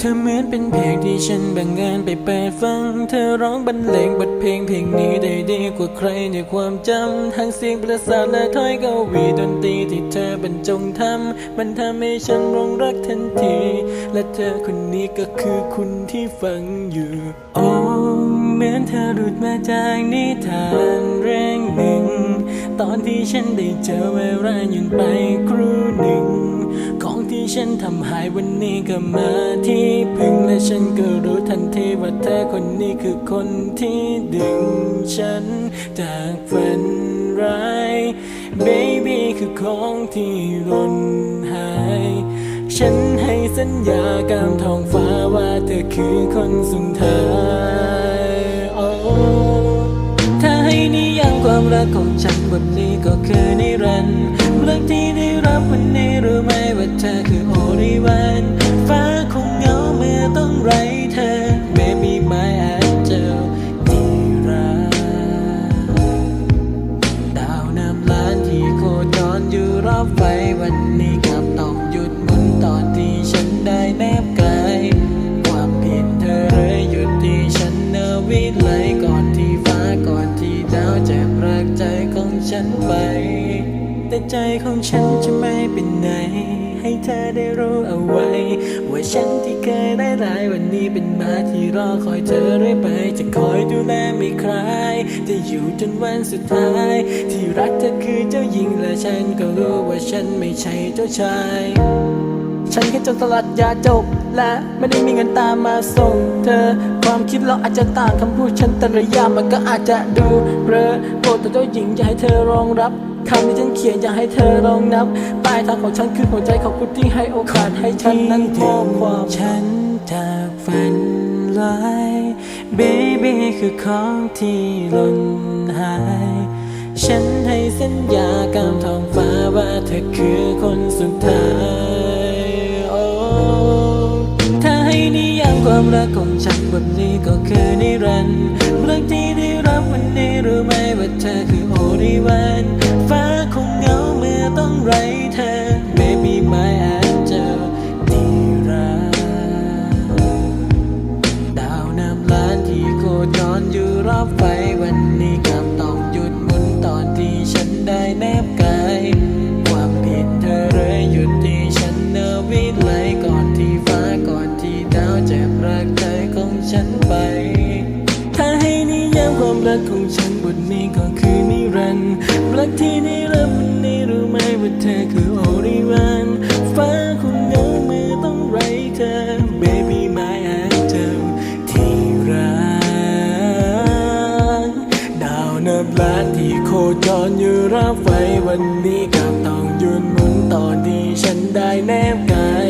เธอเหมือนเป็นเพลงที่ฉันแบ่งงานไปเปิดฟัง เธอร้องบรรเลงบทเพลงเพลงนี้ได้ดีกว่าใครในความจำทั้งเสียงประสานและถ้อยกวีดนตรีที่เธอบรรจงทำมันทำให้ฉันรงรักทันที และเธอคนนี้ก็คือคุณที่ฟังอยู่ โอ้เหมือนเธอหลุดมาจากนิทาน ที่ฉันได้เจอเวลาหยุดไปครู่หนึ่ง ของที่ฉันทำหายวันนี้ก็มาที่พึ่งและฉันก็รู้ทันทีว่าเธอคนนี้คือคนที่ดึงฉันจากฝันร้าย Baby คือของที่หล่นหายฉันให้สัญญากับท้องฟ้าว่าเธอคือคนสุดท้าย ความรักของฉันวันนี้ก็คือนิรันดร์รักที่ได้รับวันนี้รู้ไหมว่าเธอคือโอริวัน ที่ดาวจะพรากใจของฉันไป แต่ใจของฉันจะไม่เป็นไหน ให้เธอได้รู้เอาไว้ ว่าฉันที่เคยได้ร้ายวันนี้เป็นมาที่รอคอยเธอเรื่อยไป จะคอยดูแลไม่คลายจะอยู่จนวันสุดท้าย ที่รักเธอคือเจ้าหญิงและฉันก็รู้ว่าฉันไม่ใช่เจ้าชาย ฉันแค่เจ้าตลาดยาจบ และไม่ได้มีเงินตามมาส่งเธอ ความคิดเราอาจจะต่างคำพูดฉันแต่ระยะมันก็อาจจะดูเบลอโปรดแต่เจ้าหญิงอย่าให้เธอรองรับคำที่ฉันเขียนอย่าให้เธอลองนับปลายทางของฉันคือหัวใจของคุณที่ให้โอกาสให้ฉันนั้นมอบความฉันจากฝันลาย Baby คือของที่หล่นหาย ฉันให้สัญญากับท้องฟ้าว่าเธอคือคนสุดท้าย ความรักของฉันวันนี้ก็คือนิรันดร์รักที่ได้รับวันนี้รู้ไหมว่าเธอคือโอริวัน ฉันไป ถ้าให้นิยามความรักของฉันบทนี้ก็คือนิรันดร์รักที่ได้รับวันนี้รู้ไหมว่าเธอคือโอริวันฟ้าคงเงามือต้องไรเธอ baby my angel ที่รักดาวนับล้านที่โคจรอยู่รับไว้วันนี้ก็ต้องยืนหมุนตอที่ฉันได้แนบกาย